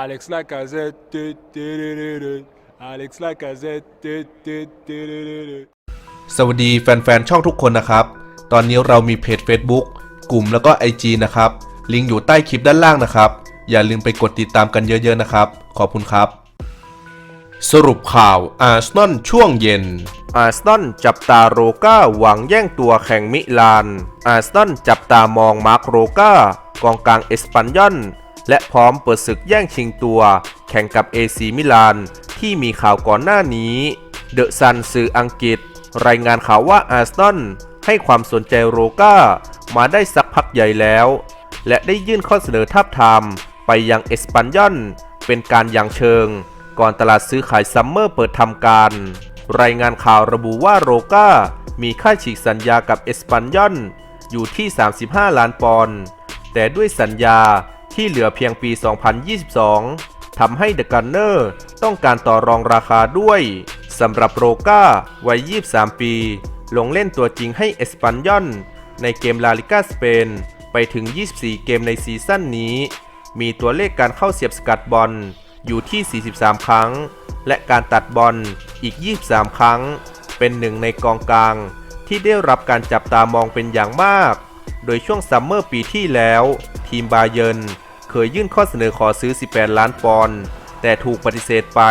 Alex Lacazette. du, du, du, du, du. Alex Lacazette. du, du, du, du, du, du. สวัสดีแฟนๆ ช่องทุกคนนะครับ ตอนนี้เรามีเพจ Facebook กลุ่มแล้วก็ IG นะครับ ลิงก์อยู่ใต้คลิปด้านล่างนะครับ อย่าลืมไปกดติดตามกันเยอะๆนะครับ ขอบคุณครับ สรุปข่าวอาร์เซนอลช่วงเย็น อาร์เซนอลจับตาโรก้าหวังแย่งตัวแข่งมิลาน อาร์เซนอลจับตามองมาร์คโรก้ากองกลางเอสปันยอน และพร้อมเปิดศึกแย่งชิงตัว แข่งกับเอซีมิลาน ที่มีข่าวก่อนหน้านี้เดอะซันสื่ออังกฤษ รายงานข่าวว่าอาร์เซนให้ความสนใจโรก้ามาได้สักพักใหญ่แล้ว และได้ยื่นข้อเสนอทาบทามไปยังเอสปันยอนเป็นการยังเชิง ก่อนตลาดซื้อขายซัมเมอร์เปิดทำการ รายงานข่าวระบุว่าโรก้ามีค่าฉีกสัญญากับเอสปันยอนอยู่ที่ 35 ล้านปอนด์แต่ด้วยสัญญา ที่เหลือเพียงปี 2022 ทำให้เดอะกันเนอร์ต้องการต่อรองราคาด้วย สำหรับโรก้าวัย 23 ปี ลงเล่นตัวจริงให้เอสปันยอนในเกมลาลิก้าสเปน ไปถึง 24 เกมในซีซั่นนี้ มีตัวเลขการเข้าเสียบสกัดบอลอยู่ที่ 43 ครั้ง และการตัดบอลอีก 23 ครั้ง เป็นหนึ่งในกองกลาง ที่ได้รับการจับตามองเป็นอย่างมาก โดยช่วงซัมเมอร์ปีที่แล้ว ทีมบาเยิร์น เคยยื่นข้อเสนอขอซื้อ 18 ล้านปอนด์แต่ถูกปฏิเสธไป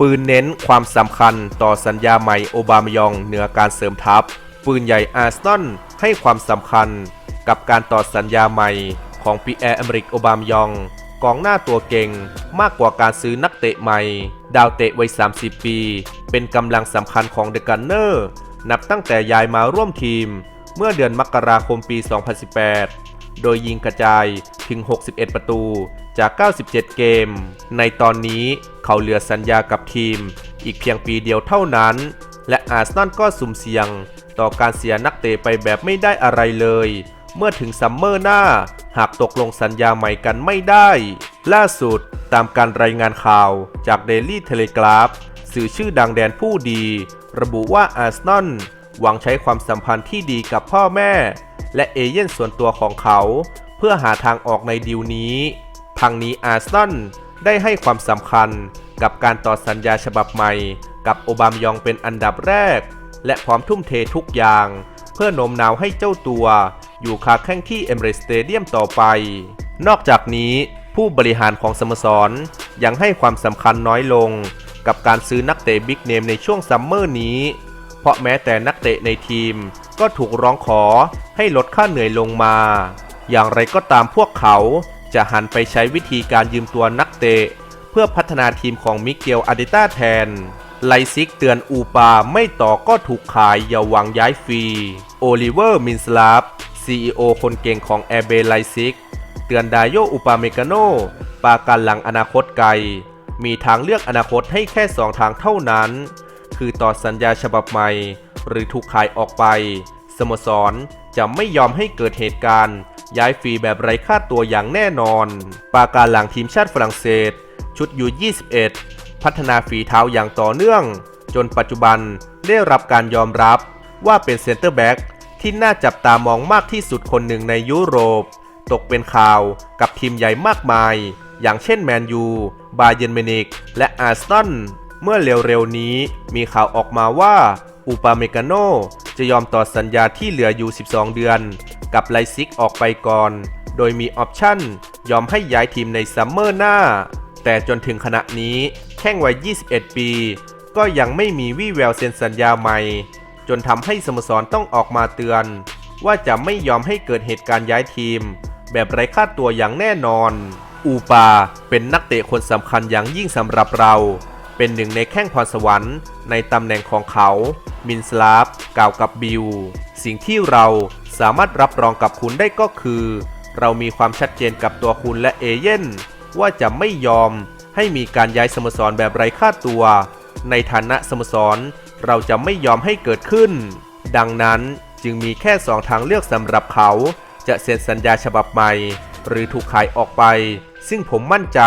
ปืนเน้นความสำคัญต่อสัญญาใหม่โอบามายองเหนือการเสริมทัพ ปืนใหญ่อาร์ซนอลให้ความสำคัญกับการต่อสัญญาใหม่ของปีแอร์อเมริกโอบามายองกองหน้าตัวเก่งมากกว่าการซื้อนักเตะใหม่ ดาวเตะวัย 30 ปี เป็นกำลังสำคัญของเดอะกันเนอร์ นับตั้งแต่ย้ายมาร่วมทีม เมื่อเดือนมกราคมปี 2018 โดยยิงกระจายถึง 61 ประตูจาก 97 เกม ในตอนนี้เขาเหลือสัญญากับทีม อีกเพียงปีเดียวเท่านั้น และอาร์เซนอลก็สุ่มเสี่ยง ต่อการเสียนักเตะไปแบบไม่ได้อะไรเลย เมื่อถึงซัมเมอร์หน้า หากตกลงสัญญาใหม่กันไม่ได้ ล่าสุดตามการรายงานข่าวจาก Daily Telegraph สื่อชื่อดังแดนผู้ดี ระบุว่าอาร์เซนอลหวังใช้ความสัมพันธ์ที่ดีกับพ่อแม่ และเอเย่นส่วนตัวของเขา เพื่อหาทางออกในดีลนี้ทางนี้อาร์เซนอลได้ให้ความสำคัญกับการต่อสัญญาฉบับใหม่ กับโอบามยองเป็นอันดับแรก และพร้อมทุ่มเททุกอย่าง เพื่อโน้มน้าวให้เจ้าตัว อยู่คาแข้งที่เอมเรสเตเดียมต่อไป นอกจากนี้ผู้บริหารของสโมสรยังให้ความสำคัญน้อยลง กับการซื้อนักเตะบิ๊กเนมในช่วงซัมเมอร์นี้ เพราะแม้แต่นักเตะในทีม ก็ถูกร้องขอให้ลดค่าเหนื่อยลงมา อย่างไรก็ตามพวกเขาจะหันไปใช้วิธีการยืมตัวนักเตะ เพื่อพัฒนาทีมของมิเกลอาดิต้าแทน ไลซิกเตือนอูปาไม่ต่อก็ถูกขายอย่าหวังย้ายฟรี โอลิเวอร์มินสลาฟ CEO คนเก่งของแอร์เบไลซิก เตือนดายโยอุปาเมกาโนปาการหลังอนาคตไกล มีทางเลือกอนาคตให้แค่สองทางเท่านั้น คือต่อสัญญาฉบับใหม่ หรือถูกขายออกไป สโมสรจะไม่ยอมให้เกิดเหตุการณ์ ย้ายฟรีแบบไร้ค่าตัวอย่างแน่นอน ปาการหลังทีมชาติฝรั่งเศส ชุดยู21 พัฒนาฝีเท้าอย่างต่อเนื่อง จนปัจจุบันได้รับการยอมรับว่าเป็นเซนเตอร์แบ็กที่น่าจับตามองมากที่สุดคนหนึ่งในยุโรป ตกเป็นข่าวกับทีมใหญ่มากมาย อย่างเช่นแมนยู บาเยนเมนิก และอาร์เซน เมื่อเร็วๆนี้มีข่าวออกมาว่าอูปาเมกาโนจะยอมต่อสัญญาที่เหลืออยู่ 12 เดือน กับไลซิกออกไปก่อน โดยมีออปชั่น ยอมให้ย้ายทีมในซัมเมอร์หน้า แต่จนถึงขณะนี้แข้งวัย 21 ปี ก็ยังไม่มีวี่แววเซ็นสัญญาใหม่ จนทำให้สโมสรต้องออกมาเตือน ว่าจะไม่ยอมให้เกิดเหตุการณ์ย้ายทีม แบบไร้ค่าตัวอย่างแน่นอน อูปาเป็นนักเตะคนสำคัญอย่างยิ่งสำหรับเรา เป็นหนึ่งในแข้งพรสวรรค์ในตำแหน่งของเขา มินสลาฟกล่าวกับบิล สิ่งที่เราสามารถรับรองกับคุณได้ก็คือ เรามีความชัดเจนกับตัวคุณและเอเย่นว่าจะไม่ยอมให้มีการย้ายสโมสรแบบไร้ค่าตัว ในฐานะสโมสร เราจะไม่ยอมให้เกิดขึ้น ดังนั้นจึงมีแค่สองทางเลือกสำหรับเขา จะเซ็นสัญญาฉบับใหม่ หรือถูกขายออกไป ซึ่งผมมั่นใจ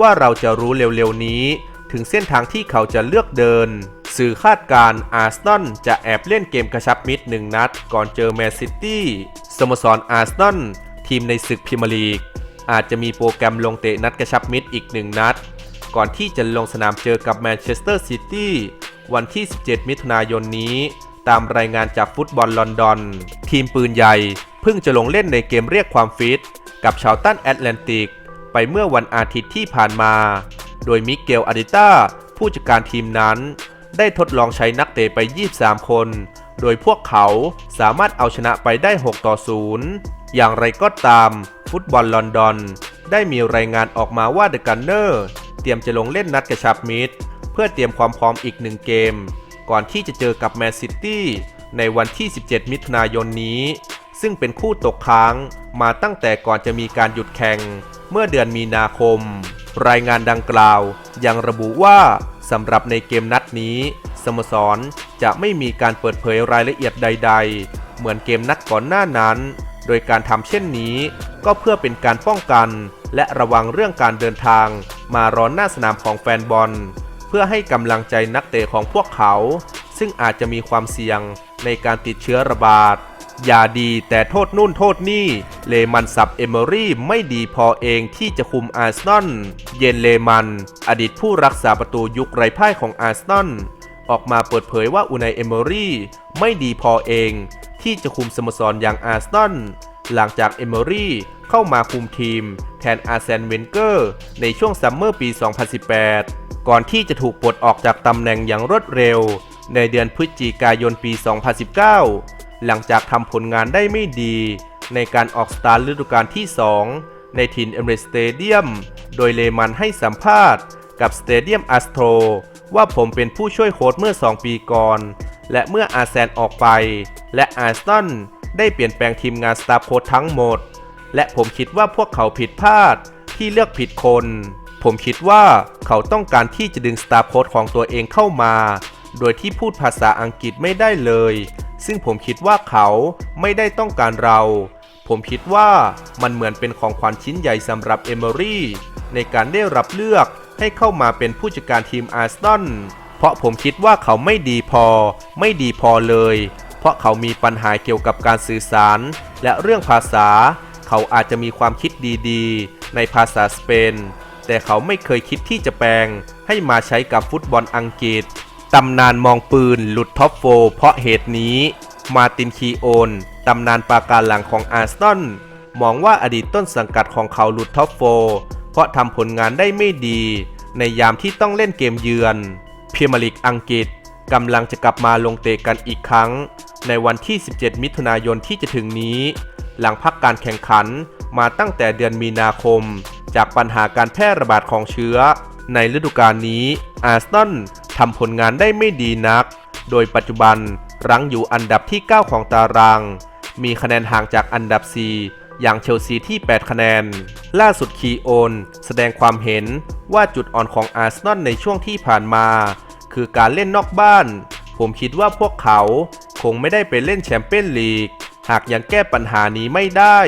ว่าเราจะรู้เร็วๆนี้ ถึงเส้นทางที่เขาจะเลือกเดิน สื่อคาดการอาร์เซนอลจะแอบเล่นเกมกระชับมิตรหนึ่งนัด ก่อนเจอแมนซิตี้สโมสรอาร์เซนอลทีมในศึกพรีเมียร์ลีก อาจจะมีโปรแกรมลงเตะนัดกระชับมิตรอีกหนึ่งนัด ก่อนที่จะลงสนามเจอกับแมนเชสเตอร์ซิตี้วันที่ 17 มิถุนายนนี้ ตามรายงานจากฟุตบอลลอนดอน ทีมปืนใหญ่เพิ่งจะลงเล่นในเกมเรียกความฟิต กับชาวตันแอตแลนติก ไปเมื่อวันอาทิตย์ที่ผ่านมา โดยมิเกลอาดิต้าผู้จัดการทีมนั้น ได้ทดลองใช้นักเตะไป 23 คน โดยพวกเขาสามารถเอาชนะไปได้ 6 ต่อ 0 อย่างไรก็ตาม ฟุตบอลลอนดอน ได้มีรายงานออกมาว่าเดอะกันเนอร์เตรียมจะลงเล่นนัดกระชับมิตร เพื่อเตรียมความพร้อมอีกหนึ่งเกม ก่อนที่จะเจอกับแมนซิตี้ในวันที่ 17 มิถุนายนนี้ ซึ่งเป็นคู่ตกค้างมาตั้งแต่ก่อนจะมีการหยุดแข่งเมื่อเดือนมีนาคม รายงานดังกล่าวยังระบุว่าสำหรับในเกมนัดนี้ สโมสรจะไม่มีการเปิดเผยรายละเอียดใด ๆ เหมือนเกมนัดก่อนหน้านั้น โดยการทำเช่นนี้ ก็เพื่อเป็นการป้องกัน และระวังเรื่องการเดินทาง มารอนหน้าสนามของแฟนบอล เพื่อให้กำลังใจนักเตะของพวกเขา ซึ่งอาจจะมีความเสี่ยงในการติดเชื้อระบาด อย่าดีแต่โทษนู่นโทษนี่เลมันสับเอเมอรี่ไม่ดีพอเองที่จะคุมอาร์เซนอลเยนเลมัน อดีตผู้รักษาประตูยุคไร้พ่ายของอาร์เซนอลออกมาเปิดเผยว่าอูไนเอเมอรี่ไม่ดีพอเอง ที่จะคุมสโมสรอย่างอาร์เซนอลหลังจากเอเมอรี่เข้ามาคุมทีม แทนอาร์เซนเวนเกอร์ในช่วงซัมเมอร์ปี 2018 ก่อนที่จะถูกปลดออกจากตำแหน่งอย่างรวดเร็ว ในเดือนพฤศจิกายนปี 2019 หลังจากทำผลงานได้ไม่ดี ในการออกสตาร์ทฤดูกาลที่ 2 ในถิ่นเอเมรสเตเดียม โดยเลมันให้สัมภาษณ์กับสเตเดียมอัสโตรว่าผมเป็นผู้ช่วยโค้ชเมื่อ 2 ปีก่อน และเมื่ออาร์แซนออกไป และอาร์สตันได้เปลี่ยนแปลงทีมงานสตาฟโค้ชทั้งหมด และผมคิดว่าพวกเขาผิดพลาดที่เลือกผิดคน ผมคิดว่าเขาต้องการที่จะดึงสตาฟโค้ชของตัวเองเข้ามา โดยที่พูดภาษาอังกฤษไม่ได้เลย ซึ่งผมคิดว่าเขาไม่ได้ต้องการเรา ผมคิดว่ามันเหมือนเป็นของขวัญชิ้นใหญ่สำหรับเอเมอรี่ในการได้รับเลือกให้เข้ามาเป็นผู้จัดการทีมอาร์เซนเพราะผมคิดว่าเขาไม่ดีพอ ไม่ดีพอเลย เพราะเขามีปัญหาเกี่ยวกับการสื่อสาร และเรื่องภาษา เขาอาจจะมีความคิดดีๆ ในภาษาสเปน แต่เขาไม่เคยคิดที่จะแปลงให้มาใช้กับฟุตบอลอังกฤษ ตำนานมองปืนหลุดท็อปโฟเพราะเหตุนี้ มาตินคีโอนตำนานปาการหลังของอาร์เซนมองว่าอดีตต้นสังกัดของเขาหลุดท็อปโฟเพราะทำผลงานได้ไม่ดี ในยามที่ต้องเล่นเกมเยือนเมียร์ลีกอังกฤษกำลังจะกลับมาลงเตะกันอีกครั้ง ในวันที่ 17 มิถุนายนที่จะถึงนี้ หลังพักการแข่งขันมาตั้งแต่เดือนมีนาคม จากปัญหาการแพร่ระบาดของเชื้อ ในฤดูกาลนี้อาร์เซน ทำผลงานได้ไม่ดีนัก โดยปัจจุบันรั้งอยู่อันดับที่ 9 ของตาราง มีคะแนนห่างจากอันดับ 4 อย่างเชลซีที่ 8 คะแนน ล่าสุดคีโอน แสดงความเห็นว่าจุดอ่อนของอาร์เซนอลในช่วงที่ผ่านมา คือการเล่นนอกบ้าน ผมคิดว่าพวกเขาคงไม่ได้ไปเล่นแชมเปี้ยนลีก หากยังแก้ปัญหานี้ไม่ได้